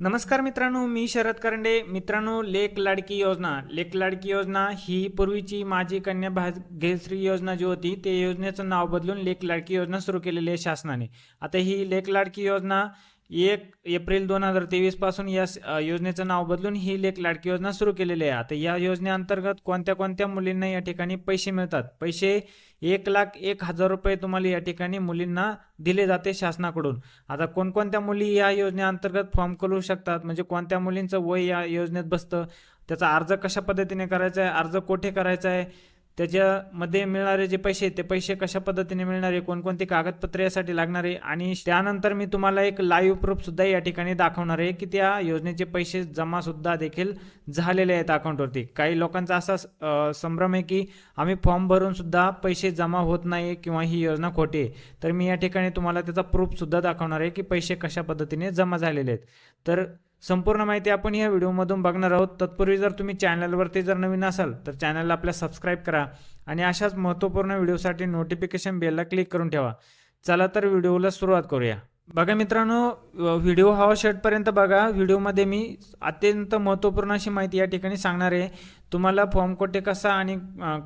नमस्कार मित्रांनो मी शरद करंडे. मित्रांनो लेक लाडकी योजना. लेक लाडकी योजना ही पूर्वीची माझी कन्या भाग्यश्री योजना जी होती ते योजनेचं नाव बदलून लेक लाडकी योजना सुरू केलेली आहे शासनाने. आता ही लेक लाडकी योजना एक एप्रिल दोन हजार तेवीसपासून या योजनेचं नाव बदलून ही लेक लाडकी योजना सुरू केलेली आहे. आता या योजनेअंतर्गत कोणत्या कोणत्या मुलींना या ठिकाणी पैसे मिळतात? पैसे एक लाख एक हजार रुपये तुम्हाला या ठिकाणी मुलींना दिले जाते शासनाकडून. आता कोणकोणत्या मुली या योजनेअंतर्गत फॉर्म करू शकतात? म्हणजे कोणत्या मुलींचं वय या योजनेत बसतं? त्याचा अर्ज कशा पद्धतीने करायचा आहे? अर्ज कोठे करायचा आहे? त्याच्यामध्ये मिळणारे जे पैसे ते पैसे कशा पद्धतीने मिळणारे कोणकोणती कागदपत्रे यासाठी लागणारे? आणि त्यानंतर मी तुम्हाला एक लाईव्ह प्रूफ सुद्धा या ठिकाणी दाखवणार आहे की त्या योजनेचे पैसे जमा सुद्धा देखील झालेले आहेत अकाउंटवरती काही लोकांचा असा संभ्रम आहे की आम्ही फॉर्म भरून सुद्धा पैसे जमा होत नाही किंवा ही योजना खोटी आहे. तर मी या ठिकाणी तुम्हाला त्याचा प्रूफ सुद्धा दाखवणार आहे की पैसे कशा पद्धतीने जमा झालेले आहेत. तर संपूर्ण माहिती आपण या व्हिडिओमधून बघणार आहोत. तत्पूर्वी जर तुम्ही चॅनलवरती जर नवीन असाल तर चॅनलला आपल्या सबस्क्राईब करा आणि अशाच महत्त्वपूर्ण व्हिडिओसाठी नोटिफिकेशन बेलला क्लिक करून ठेवा. चला तर व्हिडिओला सुरुवात करूया. बघा मित्रांनो व्हिडिओ हा शेवटपर्यंत बघा. व्हिडिओमध्ये मी अत्यंत महत्त्वपूर्ण अशी माहिती या ठिकाणी सांगणार आहे. तुम्हाला फॉर्म कोठे कसा आणि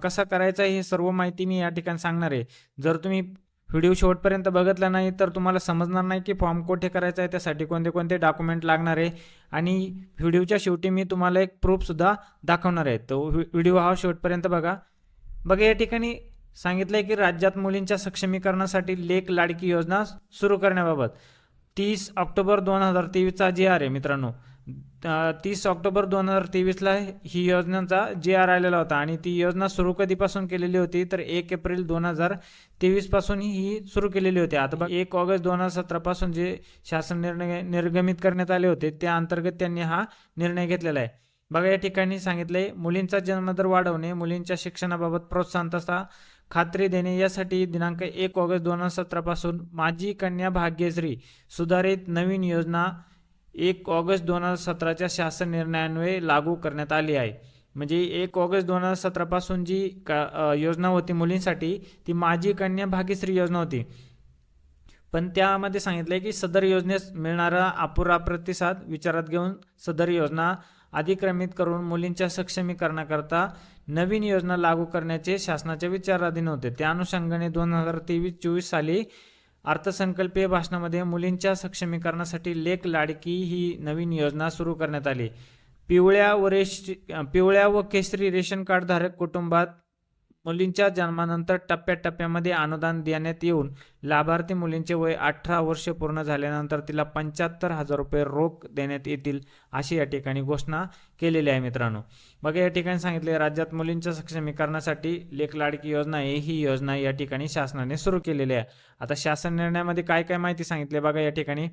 कसा करायचा हे सर्व माहिती मी या ठिकाणी सांगणार आहे. जर तुम्ही व्हिडिओ शेवटपर्यंत बघितला नाही तर तुम्हाला समजणार नाही की फॉर्म कोठे करायचा आहे त्यासाठी कोणते कोणते डॉक्युमेंट लागणार आहे. आणि व्हिडिओच्या शेवटी मी तुम्हाला एक प्रूफसुद्धा दाखवणार आहे. तो व्हि- व्हिडिओ हा शेवटपर्यंत बघा. बघा या ठिकाणी सांगितलं आहे की राज्यात मुलींच्या सक्षमीकरणासाठी लेक लाडकी योजना सुरू करण्याबाबत. तीस ऑक्टोबर दोन हजार तेवीसचा जे आर आहे मित्रांनो. तीस ऑक्टोबर दोन हजार तेवीसला ही योजनांचा जे आर आलेला होता आणि ती योजना सुरू कधीपासून केलेली होती तर एक एप्रिल दोन हजार तेवीसपासून ही सुरू केलेली होती. आता बघ एक ऑगस्ट दोन हजार सतरा पासून जे शासन निर्णय निर्गमित करण्यात आले होते त्या अंतर्गत त्यांनी हा निर्णय घेतलेला आहे. बघा या ठिकाणी सांगितलंय मुलींचा जन्मदर वाढवणे मुलींच्या शिक्षणाबाबत प्रोत्साहन तसा खात्री देणे यासाठी दिनांक एक ऑगस्ट दोन हजार सतरा पासून माझी कन्या भाग्यश्री सुधारित नवीन योजना एक ऑगस्ट दोन हजार सतराच्या शासन निर्णयान्वये लागू करण्यात आली आहे. म्हणजे एक ऑगस्ट दोन हजार सतरापासून जी का योजना होती मुलींसाठी ती माझी कन्या भाग्यश्री योजना होती. पण त्यामध्ये सांगितलं आहे की सदर योजनेस मिळणारा अपुरा प्रतिसाद विचारात घेऊन सदर योजना अधिक्रमित करून मुलींच्या सक्षमीकरणाकरता नवीन योजना लागू करण्याचे शासनाच्या विचाराधीन होते. त्या अनुषंगाने दोन हजार तेवीस चोवीस साली अर्थसंकल्पीय भाषणामध्ये मुलींच्या सक्षमीकरणासाठी लेख लाडकी ही नवीन योजना सुरू करण्यात आली. पिवळ्या व रेश पिवळ्या व केसरी रेशन कार्डधारक कुटुंबात मुलींच्या जन्मानंतर टप्प्याटप्प्यामध्ये अनुदान देण्यात येऊन लाभार्थी मुलींचे वय अठरा वर्ष पूर्ण झाल्यानंतर तिला पंच्याहत्तर हजार रुपये रोख देण्यात येतील अशी या ठिकाणी घोषणा केलेली आहे मित्रांनो. बघा या ठिकाणी सांगितले राज्यात मुलींच्या सक्षमीकरणासाठी लेख लाडकी योजना आहे ही योजना या ठिकाणी शासनाने सुरू केलेली आहे. आता शासन निर्णयामध्ये काय काय माहिती सांगितली बघा या ठिकाणी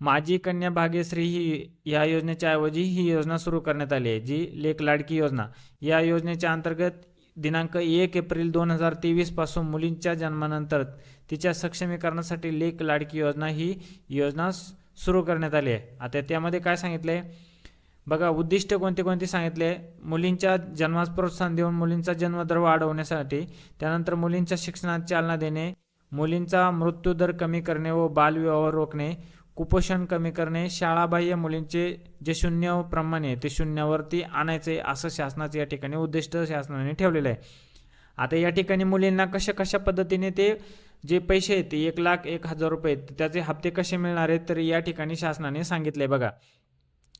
माझी कन्या भाग्यश्री ही या योजनेच्या ऐवजी ही योजना सुरू करण्यात आली आहे जी लेख लाडकी योजना. या योजनेच्या अंतर्गत दिनांक एक एप्रिल दोन हजार तेवीसपासून मुलींच्या जन्मानंतर तिच्या सक्षमीकरणासाठी लेख लाडकी योजना ही योजना सुरू करण्यात आली आहे. आता त्यामध्ये काय सांगितलं आहे बघा उद्दिष्ट कोणते कोणते सांगितले? मुलींच्या जन्मास प्रोत्साहन देऊन मुलींचा जन्मदर वाढवण्यासाठी त्यानंतर मुलींच्या शिक्षणात चालना देणे मुलींचा मृत्यूदर कमी करणे व बालविवाह रोखणे कुपोषण कमी करणे शाळाबाह्य मुलींचे जे शून्य प्रमाण आहे ते शून्यावरती आणायचे असं शासनाचं या ठिकाणी उद्दिष्ट शासनाने ठेवलेलं आहे. आता या ठिकाणी मुलींना कशा कशा पद्धतीने ते जे पैसे आहेत ते एक लाख एक हजार रुपये आहेत, त्याचे हप्ते कसे मिळणार आहेत तर या ठिकाणी शासनाने सांगितले बघा.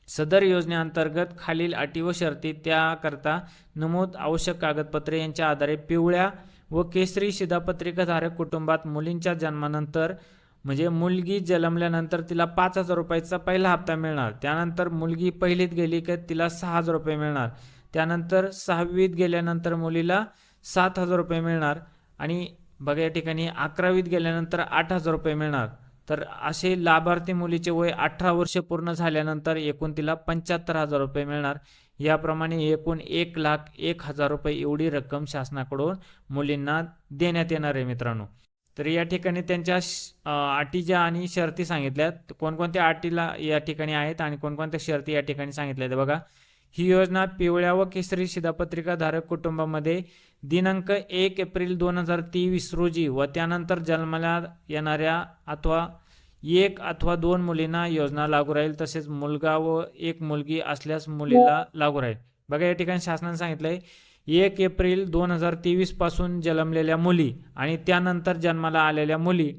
सदर योजनेअंतर्गत खालील अटी व शर्ती त्याकरता नमूद आवश्यक कागदपत्रे यांच्या आधारे पिवळ्या व केसरी शिधापत्रिकाधारक कुटुंबात मुलींच्या जन्मानंतर म्हणजे मुलगी जन्मल्यानंतर तिला पाच हजार रुपयाचा पहिला हप्ता मिळणार. त्यानंतर मुलगी पहिलीत गेली की तिला सहा हजार रुपये मिळणार. त्यानंतर सहावीत गेल्यानंतर मुलीला सात हजार रुपये मिळणार आणि बघा या ठिकाणी अकरावीत गेल्यानंतर आठ हजार रुपये मिळणार. तर असे लाभार्थी मुलीचे वय अठरा वर्ष पूर्ण झाल्यानंतर एकूण तिला पंच्याहत्तर हजार रुपये मिळणार. याप्रमाणे एकूण एक लाख एक हजार रुपये एवढी रक्कम शासनाकडून मुलींना देण्यात येणार आहे मित्रांनो. तर या ठिकाणी त्यांच्या श- अटी ज्या आणि शर्ती सांगितल्यात. कोणकोणत्या अटीला या ठिकाणी आहेत आणि कोणकोणत्या शर्ती या ठिकाणी सांगितल्या आहेत बघा ही योजना पिवळ्या व केसरी शिधापत्रिका धारक कुटुंबामध्ये दिनांक एक एप्रिल दोन हजार तेवीस रोजी व त्यानंतर जन्माला येणाऱ्या अथवा एक अथवा दोन मुलींना योजना लागू राहील. तसेच मुलगा व एक मुलगी असल्यास मुलीला लागू राहील. बघा या ठिकाणी शासनाने सांगितलंय एक एप्रिल दोन हजार तेवीसपासून जन्मलेल्या मुली आणि त्यानंतर जन्माला आलेल्या मुली.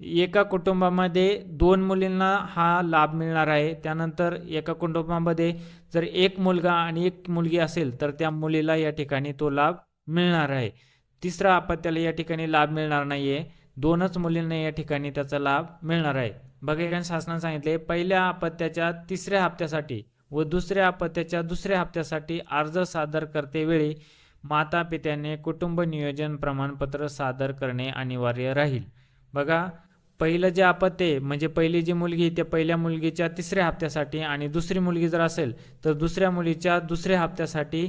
एका कुटुंबामध्ये दोन मुलींना हा लाभ मिळणार आहे. त्यानंतर एका कुटुंबामध्ये जर एक मुलगा आणि एक मुलगी असेल तर त्या मुलीला या ठिकाणी तो लाभ मिळणार आहे. तिसरा अपत्याला या ठिकाणी लाभ मिळणार नाही आहे दोनच मुलींना या ठिकाणी त्याचा लाभ मिळणार आहे. बघा शासनाने सांगितले पहिल्या अपत्याच्या तिसऱ्या हप्त्यासाठी व दुसऱ्या अपत्याच्या दुसऱ्या हप्त्यासाठी अर्ज सादर करतेवेळी माता पित्याने कुटुंब नियोजन प्रमाणपत्र सादर करणे अनिवार्य राहील. बघा पहिलं जे अपत्य म्हणजे पहिली जी मुलगी त्या पहिल्या मुलगीच्या तिसऱ्या हप्त्यासाठी आणि दुसरी मुलगी जर असेल तर दुसऱ्या मुलीच्या दुसऱ्या हप्त्यासाठी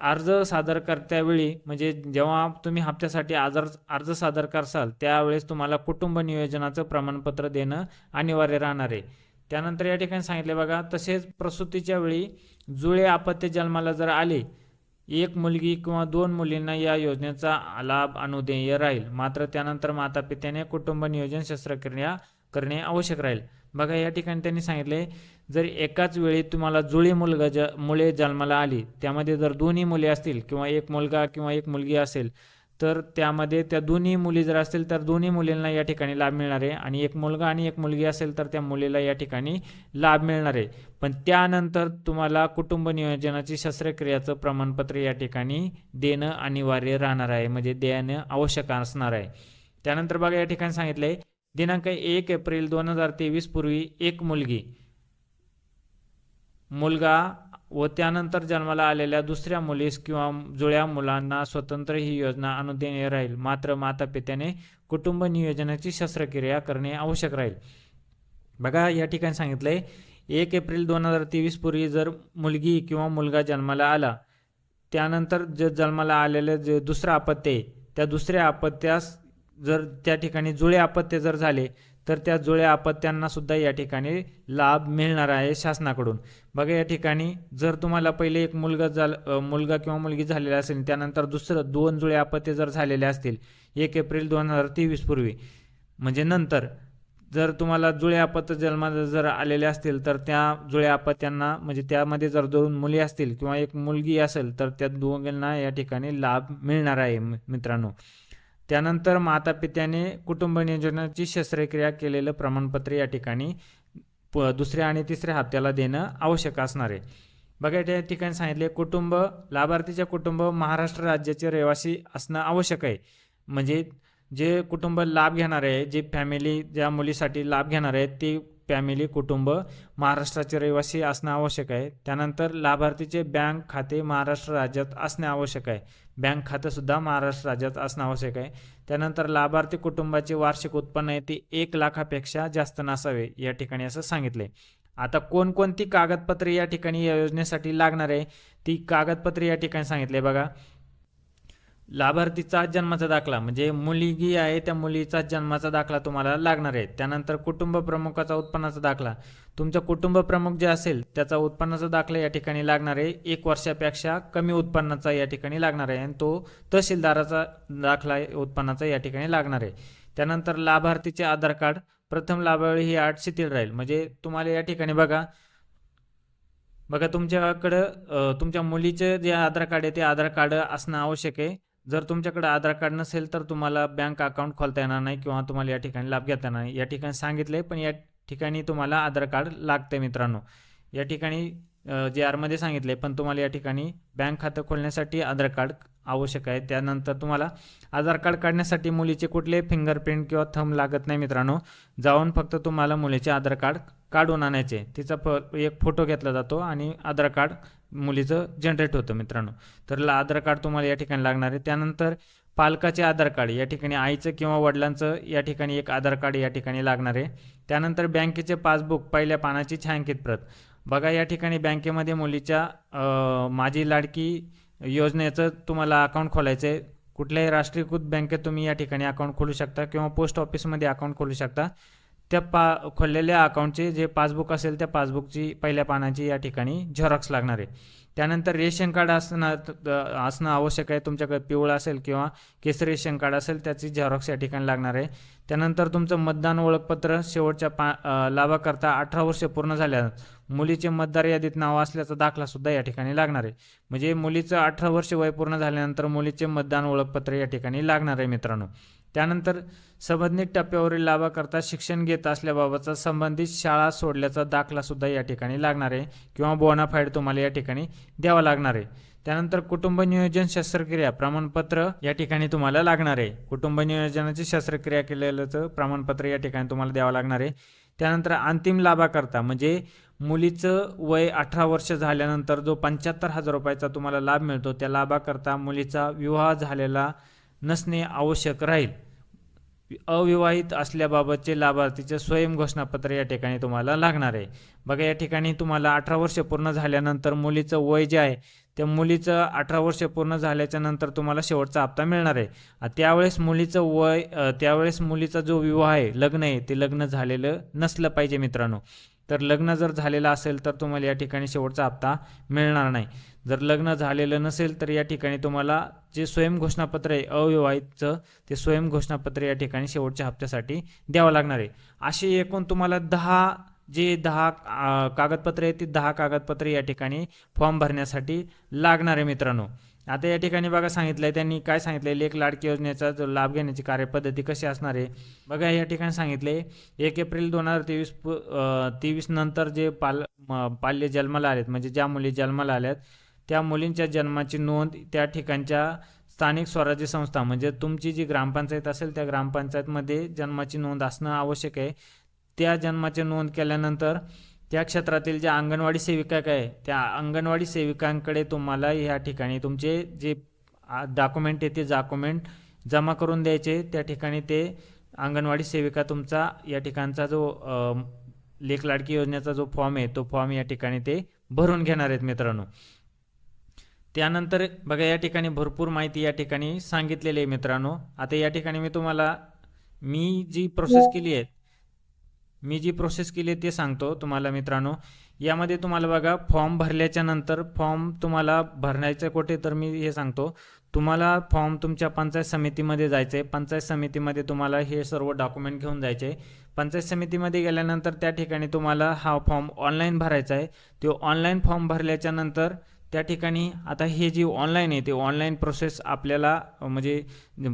अर्ज सादर करत्यावेळी म्हणजे जेव्हा तुम्ही हप्त्यासाठी आजार अर्ज सादर करसाल त्यावेळेस तुम्हाला कुटुंब नियोजनाचं प्रमाणपत्र देणं अनिवार्य राहणार आहे. त्यानंतर या ठिकाणी सांगितले बघा तसेच प्रसूतीच्या वेळी जुळे आपत्य जन्माला जर आले एक मुलगी किंवा दोन मुलींना या योजनेचा लाभ अनुदेय राहील. मात्र त्यानंतर माता पित्याने कुटुंब नियोजन शस्त्रक्रिया करणे आवश्यक राहील. बघा या ठिकाणी त्यांनी सांगितले जर एकाच वेळी तुम्हाला जुळी मुलगा ज मुले जन्माला आली त्यामध्ये जर दोन्ही मुले असतील किंवा एक मुलगा किंवा एक मुलगी असेल तर त्यामध्ये त्या दोन्ही मुली जर असतील तर दोन्ही मुलींना या ठिकाणी लाभ मिळणार आहे. आणि एक मुलगा आणि एक मुलगी असेल तर त्या मुलीला या ठिकाणी लाभ मिळणार आहे. पण त्यानंतर तुम्हाला कुटुंब नियोजनाची शस्त्रक्रियाचं प्रमाणपत्र या ठिकाणी देणं अनिवार्य राहणार आहे. म्हणजे देणं आवश्यक असणार आहे. त्यानंतर बघा या ठिकाणी सांगितलंय दिनांक एक एप्रिल दोन हजार तेवीस पूर्वी एक मुलगी मुलगा व त्यानंतर जन्माला आलेल्या दुसऱ्या मुलीस किंवा जुळ्या मुलांना स्वतंत्र ही योजना अनुदेय राहील. मात्र माता पित्याने कुटुंब नियोजनाची शस्त्रक्रिया करणे आवश्यक राहील. बघा या ठिकाणी सांगितलंय एक एप्रिल दोन हजार तेवीस पूर्वी जर मुलगी किंवा मुलगा जन्माला आला त्यानंतर जे जन्माला आलेलं जे दुसरं अपत्य आहे त्या दुसऱ्या अपत्यास जर त्या ठिकाणी जुळे अपत्य जर झाले तर त्या जुळ्या अपत्यांना सुद्धा या ठिकाणी लाभ मिळणार आहे शासनाकडून. बघा या ठिकाणी जर तुम्हाला पहिले एक मुलगा झाल मुलगा किंवा मुलगी झालेला असेल त्यानंतर दुसरं दोन जुळे अपत्य जर झालेले असतील एक एप्रिल दोन हजार तेवीस पूर्वी म्हणजे नंतर जर तुम्हाला जुळ्या अपत्य जन्माला जर आलेले असतील तर त्या जुळ्या अपत्यांना म्हणजे त्यामध्ये जर दोन मुली असतील किंवा एक मुलगी असेल तर त्या दोघांना या ठिकाणी लाभ मिळणार आहे मित्रांनो. त्यानंतर माता पित्याने कुटुंब नियोजनाची शस्त्रक्रिया केलेलं प्रमाणपत्र या ठिकाणी प दुसऱ्या आणि तिसऱ्या हप्त्याला देणं आवश्यक असणार आहे. बघा त्या ठिकाणी सांगितले कुटुंब लाभार्थीचे कुटुंब महाराष्ट्र राज्याचे रहिवासी असणं आवश्यक आहे. म्हणजे जे कुटुंब लाभ घेणार आहे जे फॅमिली ज्या मुलीसाठी लाभ घेणार आहे ते फॅमिली कुटुंब महाराष्ट्राचे रहिवासी असणं आवश्यक आहे. त्यानंतर लाभार्थीचे बँक खाते महाराष्ट्र राज्यात असणे आवश्यक आहे. बँक खातंसुद्धा महाराष्ट्र राज्यात असणं आवश्यक आहे. त्यानंतर लाभार्थी कुटुंबाचे वार्षिक उत्पन्न आहे ते एक लाखापेक्षा जास्त नसावे या ठिकाणी असं सांगितलं आहे आता कोणकोणती कागदपत्रे या ठिकाणी या योजनेसाठी लागणार आहे ती कागदपत्रे या ठिकाणी सांगितले बघा. लाभार्थीचा जन्माचा दाखला म्हणजे मुलगी आहे त्या मुलीचा जन्माचा दाखला तुम्हाला लागणार आहे. त्यानंतर कुटुंब प्रमुखाचा उत्पन्नाचा दाखला. तुमचा कुटुंब प्रमुख जे असेल त्याचा उत्पन्नाचा दाखला या ठिकाणी लागणार आहे. एक वर्षापेक्षा कमी उत्पन्नाचा या ठिकाणी लागणार आहे आणि तो तहसीलदाराचा दाखला उत्पन्नाचा या ठिकाणी लागणार आहे. त्यानंतर लाभार्थीचे आधार कार्ड प्रथम लाभावळी ही आठ शिथिल राहील. म्हणजे तुम्हाला या ठिकाणी बघा बघा तुमच्याकडं तुमच्या मुलीचं जे आधार कार्ड आहे ते आधार कार्ड असणं आवश्यक आहे. जर तुमच्याकडे आधार कार्ड नसेल तर तुम्हाला बँक अकाउंट खोलता येणार नाही किंवा तुम्हाला या ठिकाणी लाभ घेता येणार नाही. या ठिकाणी सांगितले पण या ठिकाणी तुम्हाला आधार कार्ड लागते मित्रांनो. या ठिकाणी जे आरमध्ये सांगितले पण तुम्हाला या ठिकाणी बँक खातं खोलण्यासाठी आधार कार्ड आवश्यक आहे. त्यानंतर तुम्हाला आधार कार्ड काढण्यासाठी मुलीचे कुठले फिंगरप्रिंट किंवा थंब लागत नाही मित्रांनो. जाऊन फक्त तुम्हाला मुलीचे आधार कार्ड काढून आणायचे. तिचा फ एक फोटो घेतला जातो आणि आधार कार्ड मुलीचं जनरेट होतं मित्रांनो. तर आधार कार्ड तुम्हाला या ठिकाणी लागणार आहे. त्यानंतर पालकाचे आधार कार्ड या ठिकाणी आईचं किंवा वडिलांचं या ठिकाणी एक आधार कार्ड या ठिकाणी लागणार आहे. त्यानंतर बँकेचे पासबुक पहिल्या पानाची छायांकित प्रत. बघा या ठिकाणी बँकेमध्ये मुलीच्या माझी लाडकी योजनेचं तुम्हाला अकाउंट खोलायचं आहे कुठल्याही राष्ट्रीयकृत बँकेत तुम्ही या ठिकाणी अकाउंट खोलू शकता किंवा पोस्ट ऑफिसमध्ये अकाउंट खोलू शकता. त्या पा खोललेल्या अकाउंटचे जे पासबुक असेल त्या पासबुकची पहिल्या पानाची या ठिकाणी झेरॉक्स लागणार आहे. त्यानंतर रेशन कार्ड असणं असणं आवश्यक आहे. तुमच्याकडे पिवळं असेल किंवा केसरी रेशन कार्ड असेल त्याची झेरॉक्स या ठिकाणी लागणार आहे. त्यानंतर तुमचं मतदान ओळखपत्र शेवटच्या पा लाभाकरता अठरा वर्ष पूर्ण झाल्या. मुलीचे मतदार यादीत नाव असल्याचा दाखलासुद्धा या ठिकाणी लागणार आहे. म्हणजे मुलीचं अठरा वर्ष वय पूर्ण झाल्यानंतर मुलीचे मतदान ओळखपत्र या ठिकाणी लागणार आहे मित्रांनो. त्यानंतर संबंधित टप्प्यावरील लाभाकरता शिक्षण घेत असल्याबाबतचा संबंधित शाळा सोडल्याचा दाखलासुद्धा या ठिकाणी लागणार आहे किंवा बोनाफाईड तुम्हाला या ठिकाणी द्यावा लागणार आहे. त्यानंतर कुटुंब नियोजन शस्त्रक्रिया प्रमाणपत्र या ठिकाणी तुम्हाला लागणार आहे. कुटुंब नियोजनाची शस्त्रक्रिया केलेल्याचं प्रमाणपत्र या ठिकाणी तुम्हाला द्यावं लागणार आहे. त्यानंतर अंतिम लाभाकरता म्हणजे मुलीचं वय अठरा वर्ष झाल्यानंतर जो पंच्याहत्तर हजार रुपयाचा तुम्हाला लाभ मिळतो त्या लाभाकरता मुलीचा विवाह झालेला नसणे आवश्यक राहील. अविवाहित असल्याबाबतचे लाभार्थीचे स्वयं घोषणापत्र या ठिकाणी तुम्हाला लागणार आहे. बघा या ठिकाणी तुम्हाला अठरा वर्ष पूर्ण झाल्यानंतर मुलीचं वय जे आहे त्या मुलीचं अठरा वर्ष पूर्ण झाल्याच्यानंतर तुम्हाला शेवटचा हप्ता मिळणार आहे. त्यावेळेस मुलीचं वय त्यावेळेस मुलीचा जो विवाह आहे लग्न आहे ते लग्न झालेलं नसलं पाहिजे मित्रांनो. तर लग्न जर झालेलं असेल तर तुम्हाला या ठिकाणी शेवटचा हप्ता मिळणार नाही. जर लग्न झालेलं नसेल तर या ठिकाणी तुम्हाला जे स्वयं घोषणापत्र आहे अविवाहितचं ते स्वयं घोषणापत्र या ठिकाणी शेवटच्या हप्त्यासाठी द्यावं लागणार आहे. अशी एकूण तुम्हाला दहा जे दहा कागदपत्रे आहेत ती दहा कागदपत्रे या ठिकाणी फॉर्म भरण्यासाठी लागणार आहे मित्रांनो. आता या ठिकाणी बघा सांगितलं आहे त्यांनी काय सांगितलं आहे लेख लाडकी योजनेचा जो लाभ घेण्याची कार्यपद्धती कशी असणार आहे? बघा या ठिकाणी सांगितले एक एप्रिल दोन हजार तेवीस तेवीस नंतर जे पाल म- पाल्य जन्माला आलेत म्हणजे ज्या मुली जन्माला आल्यात त्या मुलींच्या जन्माची नोंद त्या ठिकाणच्या स्थानिक स्वराज्य संस्था म्हणजे तुमची जी ग्रामपंचायत असेल त्या ग्रामपंचायतमध्ये जन्माची नोंद असणं आवश्यक आहे. त्या जन्माची नोंद केल्यानंतर त्या क्षेत्रातील ज्या अंगणवाडी सेविका काय त्या अंगणवाडी सेविकांकडे तुम्हाला ह्या ठिकाणी तुमचे जे डॉक्युमेंट आहे ते डॉक्युमेंट जमा करून द्यायचे. त्या ठिकाणी ते अंगणवाडी सेविका तुमचा या ठिकाणचा जो लेख लाडकी योजनेचा जो फॉर्म आहे तो फॉर्म या ठिकाणी ते भरून घेणार आहेत मित्रांनो. त्यानंतर बघा या ठिकाणी भरपूर माहिती या ठिकाणी सांगितलेली आहे मित्रांनो. आता या ठिकाणी मी तुम्हाला मी जी प्रोसेस केली आहे मी जी प्रोसेस केली आहे ते सांगतो तुम्हाला मित्रांनो. यामध्ये तुम्हाला बघा फॉर्म भरल्याच्या नंतर फॉर्म तुम्हाला भरण्याचं कुठे तर मी हे सांगतो. तुम्हाला फॉर्म तुमच्या पंचायत समितीमध्ये जायचं आहे पंचायत समितीमध्ये तुम्हाला हे सर्व डॉक्युमेंट घेऊन जायचे आहे पंचायत समितीमध्ये गेल्यानंतर त्या ठिकाणी तुम्हाला हा फॉर्म ऑनलाईन भरायचा आहे. तो ऑनलाईन फॉर्म भरल्याच्या नंतर त्या ठिकाणी आता हे जी ऑनलाईन आहे ते ऑनलाईन प्रोसेस आपल्याला म्हणजे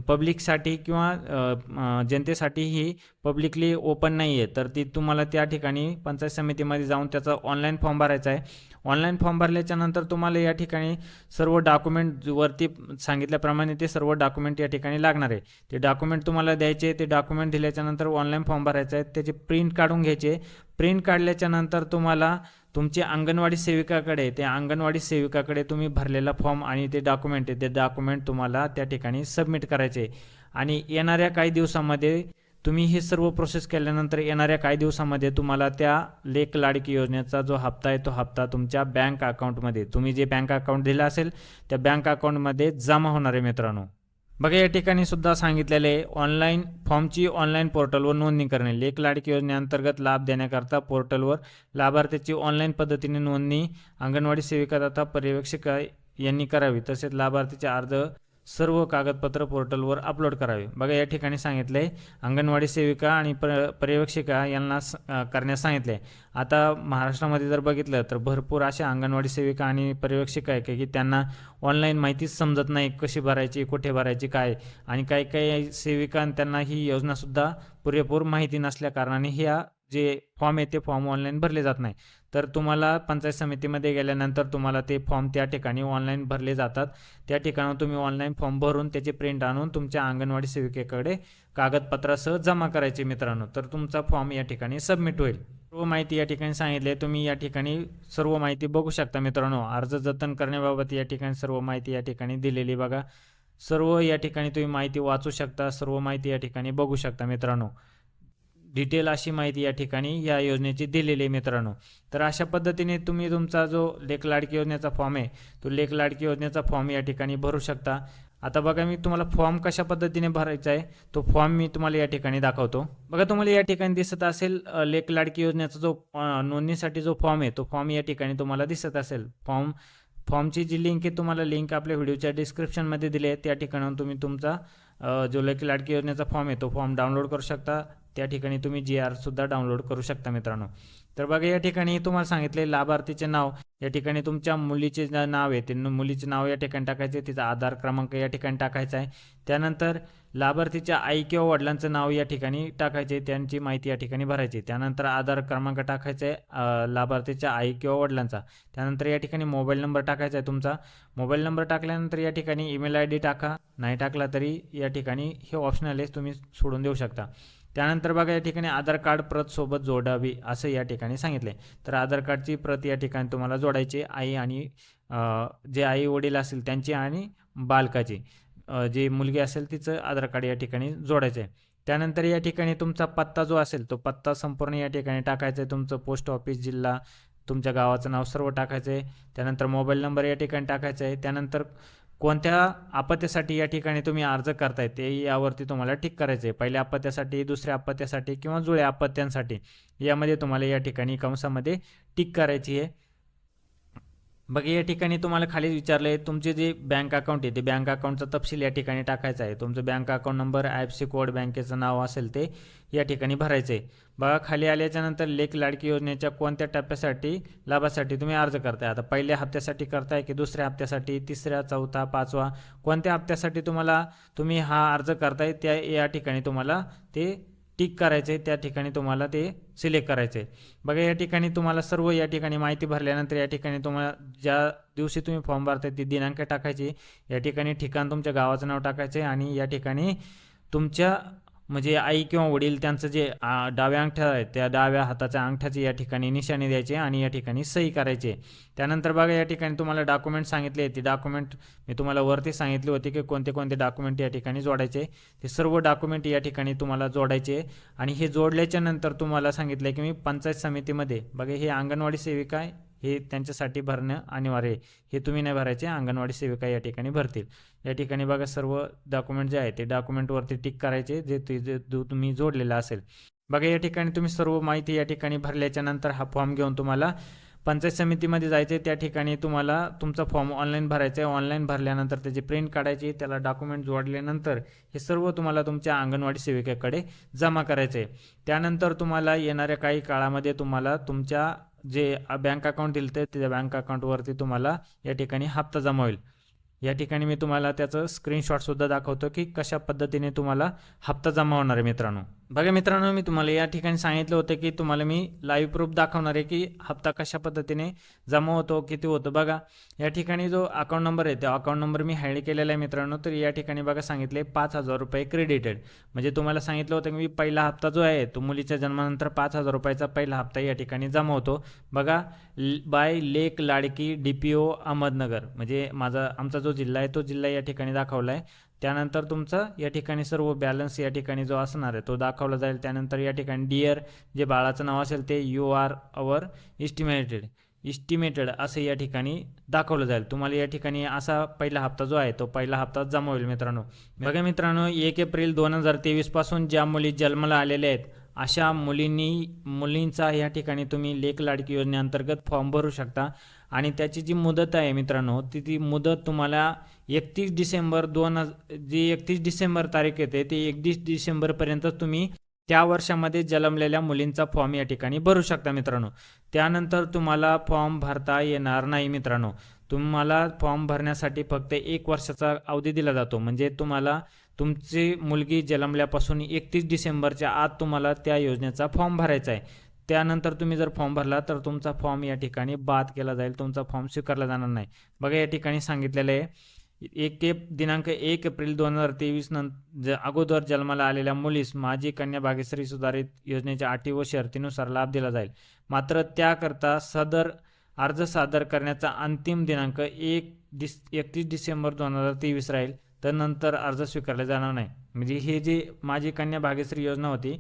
पब्लिकसाठी किंवा जनतेसाठी ही पब्लिकली ओपन नाही आहे. तर ती तुम्हाला त्या ठिकाणी पंचायत समितीमध्ये जाऊन त्याचा ऑनलाईन फॉर्म भरायचा आहे. ऑनलाईन फॉर्म भरल्याच्यानंतर तुम्हाला या ठिकाणी सर्व डॉक्युमेंट वरती सांगितल्याप्रमाणे ते सर्व डॉक्युमेंट या ठिकाणी लागणार आहे. ते डॉक्युमेंट तुम्हाला द्यायचे ते डॉक्युमेंट दिल्याच्यानंतर ऑनलाईन फॉर्म भरायचा आहे. त्याचे प्रिंट काढून घ्यायचे प्रिंट काढल्याच्यानंतर तुम्हाला तुमची अंगणवाडी सेविकाकडे त्या अंगणवाडी सेविकाकडे तुम्ही भरलेला फॉर्म आणि ते डॉक्युमेंट आहे ते डॉक्युमेंट तुम्हाला त्या ठिकाणी सबमिट करायचे आणि येणाऱ्या काही दिवसामध्ये तुम्ही हे सर्व प्रोसेस केल्यानंतर येणाऱ्या काही दिवसामध्ये तुम्हाला त्या लेख लाडकी योजनेचा जो हप्ता आहे तो हप्ता तुमच्या बँक अकाउंटमध्ये तुम्ही जे बँक अकाउंट दिलं असेल त्या बँक अकाउंटमध्ये जमा होणार आहे मित्रांनो. बघा या ठिकाणी सुद्धा सांगितलेले आहे ऑनलाईन फॉर्मची ऑनलाईन पोर्टलवर नोंदणी करणे. लेख लाडकी योजनेअंतर्गत लाभ देण्याकरता पोर्टलवर लाभार्थ्याची ऑनलाईन पद्धतीने नोंदणी अंगणवाडी सेविका तथा पर्यवेक्षिका यांनी करावी. तसेच लाभार्थीचे अर्ज सर्व कागदपत्र पोर्टलवर अपलोड करावे. बघा या ठिकाणी सांगितलं आहे अंगणवाडी सेविका आणि पर पर्यवेक्षिका यांना स- करण्यास सांगितले. आहे आता महाराष्ट्रामध्ये जर बघितलं तर भरपूर अशा अंगणवाडी सेविका आणि पर्यवेक्षिका आहे की त्यांना ऑनलाईन माहितीच समजत नाही कशी भरायची कुठे भरायची काय. आणि काही काही सेविका त्यांना ही योजनासुद्धा पुरेपूर माहिती नसल्या कारणाने ह्या जे फॉर्म आहे ते फॉर्म ऑनलाईन भरले जात नाही. तर तुम्हाला पंचायत समितीमध्ये गेल्यानंतर तुम्हाला ते फॉर्म त्या ठिकाणी ऑनलाईन भरले जातात. त्या ठिकाणी तुम्ही ऑनलाईन फॉर्म भरून त्याची प्रिंट आणून तुमच्या अंगणवाडी सेविकेकडे कागदपत्रासह जमा करायचे मित्रांनो. तर तुमचा फॉर्म या ठिकाणी सबमिट होईल. सर्व माहिती या ठिकाणी सांगितले तुम्ही या ठिकाणी सर्व माहिती बघू शकता मित्रांनो. अर्ज जतन करण्याबाबत या ठिकाणी सर्व माहिती या ठिकाणी दिलेली बघा. सर्व या ठिकाणी तुम्ही माहिती वाचू शकता. सर्व माहिती या ठिकाणी बघू शकता मित्रांनो. डिटेल अशी माहिती या ठिकाणी या योजनेची दिलेली आहे मित्रांनो. तर अशा पद्धतीने तुम्ही तुमचा जो लेख लाडकी योजनेचा फॉर्म आहे तो लेख लाडकी योजनेचा फॉर्म या ठिकाणी भरू शकता. आता बघा मी तुम्हाला फॉर्म कशा पद्धतीने भरायचा आहे तो फॉर्म मी तुम्हाला या ठिकाणी दाखवतो. बघा तुम्हाला या ठिकाणी दिसत असेल लेख लेक लाडकी योजनेचा जो नोंदणीसाठी जो फॉर्म आहे तो फॉर्म या ठिकाणी तुम्हाला दिसत असेल. फॉर्म फॉर्मची जी लिंक आहे तुम्हाला लिंक आपल्या व्हिडिओच्या डिस्क्रिप्शनमध्ये दिली आहे. त्या ठिकाणाहून तुम्ही तुमचा जो लेक लाडकी योजनेचा फॉर्म आहे तो फॉर्म डाउनलोड करू शकता. त्या ठिकाणी तुम्ही जी आरसुद्धा डाउनलोड करू शकता मित्रांनो. तर बघा या ठिकाणी तुम्हाला सांगितले लाभार्थीचे नाव. या ठिकाणी तुमच्या मुलीचे नाव आहे ते मुलीचे नाव या ठिकाणी टाकायचे तिचा आधार क्रमांक या ठिकाणी टाकायचा आहे. त्यानंतर लाभार्थीच्या आई किंवा वडिलांचं नाव या ठिकाणी टाकायचे त्यांची माहिती या ठिकाणी भरायची. त्यानंतर आधार क्रमांक टाकायचा आहे लाभार्थीच्या आई किंवा वडिलांचा. त्यानंतर या ठिकाणी मोबाईल नंबर टाकायचा आहे तुमचा. मोबाईल नंबर टाकल्यानंतर या ठिकाणी ईमेल आय डी टाका. नाही टाकला तरी या ठिकाणी हे ऑप्शनल आहे तुम्ही सोडून देऊ शकता. त्यानंतर बघा या ठिकाणी आधार कार्ड प्रत सोबत जोडावी असं या ठिकाणी सांगितले तर आधार कार्डची प्रत या ठिकाणी तुम्हाला जोडायची आई आणि जे आई वडील असेल त्यांची आणि बालकाची. जी मुलगी असेल तिचं आधार कार्ड या ठिकाणी जोडायचं आहे त्यानंतर या ठिकाणी तुमचा पत्ता जो असेल तो पत्ता संपूर्ण या ठिकाणी टाकायचा आहे तुमचं पोस्ट ऑफिस जिल्हा तुमच्या गावाचं नाव सर्व टाकायचं आहे त्यानंतर मोबाईल नंबर या ठिकाणी टाकायचा आहे त्यानंतर कोणत्या आपत्तीसाठी या ठिकाणी तुम्ही अर्ज करताय ते यावरती तुम्हाला ठीक करायचं आहे पहिल्या आपत्त्यासाठी दुसऱ्या आपत्त्यासाठी किंवा जुळ्या आपत्त्यांसाठी यामध्ये तुम्हाला या ठिकाणी कंसामध्ये टिक करायची आहे. बघा या ठिकाणी तुम्हाला खाली विचारलं आहे तुमचे जे बँक अकाउंट आहे ते बँक अकाउंटचा तपशील या ठिकाणी टाकायचा आहे. तुमचं bank account number I F C code बँकेचं नाव असेल ते या ठिकाणी भरायचं आहे बघा खाली आल्याच्यानंतर लेख लाडकी योजनेच्या कोणत्या टप्प्यासाठी लाभासाठी तुम्ही अर्ज करताय? आता पहिल्या हप्त्यासाठी करताय की दुसऱ्या हप्त्यासाठी तिसऱ्या चौथा पाचवा? कोणत्या हप्त्यासाठी तुम्हाला तुम्ही हा अर्ज करताय त्या या ठिकाणी तुम्हाला ते टिक करायचं आहे त्या ठिकाणी तुम्हाला ते सिलेक्ट करायचं आहे बघा या ठिकाणी तुम्हाला सर्व या ठिकाणी माहिती भरल्यानंतर या ठिकाणी तुम्हाला ज्या दिवशी तुम्ही फॉर्म भरताय ती दिनांक टाकायची. या ठिकाणी ठिकाण तुमच्या गावाचं नाव टाकायचं आहे आणि या ठिकाणी तुमच्या म्हणजे आई किंवा वडील त्यांचं जे आ, डाव्या अंगठ्या आहे त्या डाव्या हाताच्या अंगठ्याची या ठिकाणी निशाणे द्यायचे आणि या ठिकाणी सही करायचे. त्यानंतर बघा या ठिकाणी तुम्हाला डॉक्युमेंट सांगितले ती डॉक्युमेंट मी तुम्हाला वरती सांगितले होते की कोणते कोणते डॉक्युमेंट या ठिकाणी जोडायचे. ते सर्व डॉक्युमेंट या ठिकाणी तुम्हाला जोडायचे आणि हे जोडल्याच्या नंतर तुम्हाला सांगितलं की मी पंचायत समितीमध्ये बघा हे अंगणवाडी सेविका आहे हे त्यांच्यासाठी भरणं अनिवार्य आहे. हे तुम्ही नाही भरायचे अंगणवाडी सेविका या ठिकाणी भरतील. या ठिकाणी बघा सर्व डॉक्युमेंट जे आहे ते डॉक्युमेंटवरती टिक करायचे जे ते जे तुम्ही जोडलेला असेल. बघा या ठिकाणी तुम्ही सर्व माहिती या ठिकाणी भरल्याच्या नंतर हा फॉर्म घेऊन तुम्हाला पंचायत समितीमध्ये जायचे त्या ठिकाणी तुम्हाला तुमचा फॉर्म ऑनलाईन भरायचा आहे. ऑनलाईन भरल्यानंतर त्याची प्रिंट काढायची त्याला डॉक्युमेंट जोडल्यानंतर हे सर्व तुम्हाला तुमच्या अंगणवाडी सेविकेकडे जमा करायचे आहे त्यानंतर तुम्हाला येणाऱ्या काही काळामध्ये तुम्हाला तुमच्या जे बँक अकाउंट दिलं ते त्या बँक अकाउंटवरती तुम्हाला या ठिकाणी हप्ता जमा होईल. या ठिकाणी मी तुम्हाला त्याचं स्क्रीनशॉटसुद्धा दाखवतो की कशा पद्धतीने तुम्हाला हप्ता जमा होणार आहे मित्रांनो. बघा मित्रांनो मी तुम्हाला या ठिकाणी सांगितलं होतं की तुम्हाला मी लाईव्ह प्रूफ दाखवणार आहे की हप्ता कशा पद्धतीने जमा होतो किती होतं. बघा या ठिकाणी जो अकाउंट नंबर आहे त्या अकाउंट नंबर मी हॅड केलेला आहे मित्रांनो. तर या ठिकाणी बघा सांगितले पाच हजार रुपये क्रेडिटेड म्हणजे तुम्हाला सांगितलं होतं की मी पहिला हप्ता जो आहे तो मुलीच्या जन्मानंतर पाच हजार रुपयाचा पहिला हप्ता या ठिकाणी जमा होतो. बघा बाय लेक लाडकी डी पी ओ अहमदनगर. म्हणजे माझा आमचा जो जिल्हा आहे तो जिल्हा या ठिकाणी दाखवला आहे. त्यानंतर तुमचं या ठिकाणी सर्व बॅलन्स या ठिकाणी जो असणार आहे तो दाखवला जाईल. त्यानंतर या ठिकाणी डिअर जे बाळाचं नाव असेल ते you are our estimated estimated असं या ठिकाणी दाखवलं जाईल. तुम्हाला या ठिकाणी असा पहिला हप्ता जो आहे तो पहिला हप्ता जमा होईल मित्रांनो. बघा मित्रांनो एक एप्रिल दोन हजार तेवीसपासून ज्या मुली जन्माला आलेल्या आहेत अशा मुलींनी मुलींचा या ठिकाणी तुम्ही लेख लाडकी योजनेअंतर्गत फॉर्म भरू शकता. आणि त्याची जी मुदत आहे मित्रांनो ती ती मुदत तुम्हाला एकतीस डिसेंबर दोन हज जी एकतीस डिसेंबर तारीख येते ती एकतीस डिसेंबरपर्यंत तुम्ही त्या वर्षामध्ये जन्मलेल्या मुलींचा फॉर्म या ठिकाणी भरू शकता मित्रांनो. त्यानंतर तुम्हाला फॉर्म भरता येणार नाही मित्रांनो. तुम्हाला फॉर्म भरण्यासाठी फक्त एक वर्षाचा अवधी दिला जातो. म्हणजे तुम्हाला तुमची मुलगी जन्मल्यापासून एकतीस डिसेंबरच्या आत तुम्हाला त्या योजनेचा फॉर्म भरायचा आहे. त्यानंतर तुम्ही जर फॉर्म भरला तर तुमचा फॉर्म या ठिकाणी बाद केला जाईल. तुमचा फॉर्म स्वीकारला जाणार नाही. बघा या ठिकाणी सांगितलेलं आहे एक एप दिनांक एक एप्रिल दोन हजार तेवीस नंतर अगोदर जन्माला आलेल्या मुलीस माझी कन्या भाग्यश्री सुधारित योजनेच्या अटी व शर्तीनुसार लाभ दिला जाईल. मात्र त्याकरता सदर अर्ज सादर करण्याचा अंतिम दिनांक एक डिस एकतीस डिसेंबर दोन हजार तेवीस राहील. तर नंतर अर्ज स्वीकारला जाणार नाही. म्हणजे हे जे माझी कन्या भाग्यश्री योजना होती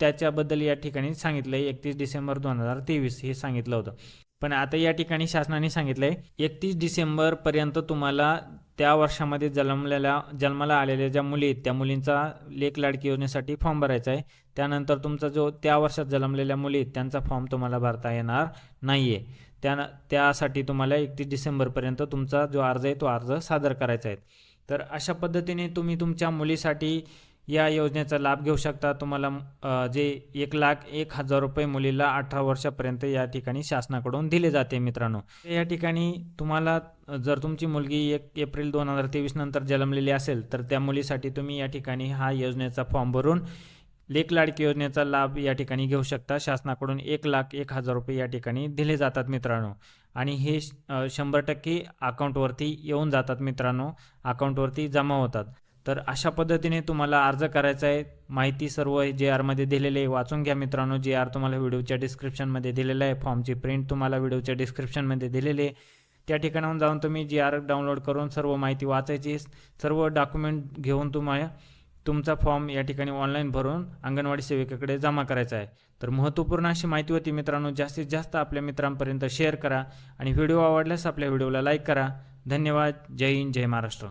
त्याच्याबद्दल या ठिकाणी सांगितलं आहे एकतीस डिसेंबर दोन हजार तेवीस हे सांगितलं होतं. पण आता या ठिकाणी शासनाने सांगितलं आहे एकतीस डिसेंबरपर्यंत तुम्हाला त्या वर्षामध्ये जन्मलेल्या जन्माला आलेल्या ज्या मुली आहेत त्या मुलींचा लेख लाडकी योजनेसाठी फॉर्म भरायचा आहे. त्यानंतर तुमचा जो त्या वर्षात जन्मलेल्या मुली आहेत त्यांचा फॉर्म तुम्हाला भरता येणार नाही आहे त्या त्यासाठी तुम्हाला एकतीस डिसेंबरपर्यंत तुमचा जो अर्ज आहे तो अर्ज सादर करायचा आहे. तर अशा पद्धतीने तुम्ही तुमच्या मुलीसाठी या योजनेचा लाभ घेऊ शकता. तुम्हाला जे एक लाख एक हजार रुपये मुलीला अठरा वर्षापर्यंत या ठिकाणी शासनाकडून दिले जाते मित्रांनो. या ठिकाणी तुम्हाला जर तुमची मुलगी एक एप्रिल दोन हजार तेवीस नंतर जन्मलेली असेल तर त्या मुलीसाठी तुम्ही या ठिकाणी हा योजनेचा फॉर्म भरून लेख लाडकी योजनेचा लाभ या ठिकाणी घेऊ शकता. शासनाकडून एक लाख एक हजार रुपये या ठिकाणी दिले जातात मित्रांनो. आणि हे शंभर टक्के अकाउंटवरती येऊन जातात मित्रांनो. अकाउंटवरती जमा होतात. तर अशा पद्धतीने तुम्हाला अर्ज करायचा आहे. माहिती सर्व जे आरमध्ये दिलेले आहे वाचून घ्या मित्रांनो. जे आर तुम्हाला व्हिडिओच्या डिस्क्रिप्शनमध्ये दिलेलं आहे फॉर्मची प्रिंट तुम्हाला व्हिडिओच्या डिस्क्रिप्शनमध्ये दिलेले आहे. त्या ठिकाणाहून जाऊन तुम्ही जी आर डाउनलोड करून सर्व माहिती वाचायची सर्व डॉक्युमेंट घेऊन तुम्हाला तुमचा फॉर्म या ठिकाणी ऑनलाईन भरून अंगणवाडी सेविकेकडे जमा करायचा आहे. तर महत्त्वपूर्ण अशी माहिती होती मित्रांनो जास्तीत जास्त आपल्या मित्रांपर्यंत शेअर करा आणि व्हिडिओ आवडल्यास आपल्या व्हिडिओला लाईक करा. धन्यवाद. जय हिंद जय महाराष्ट्र.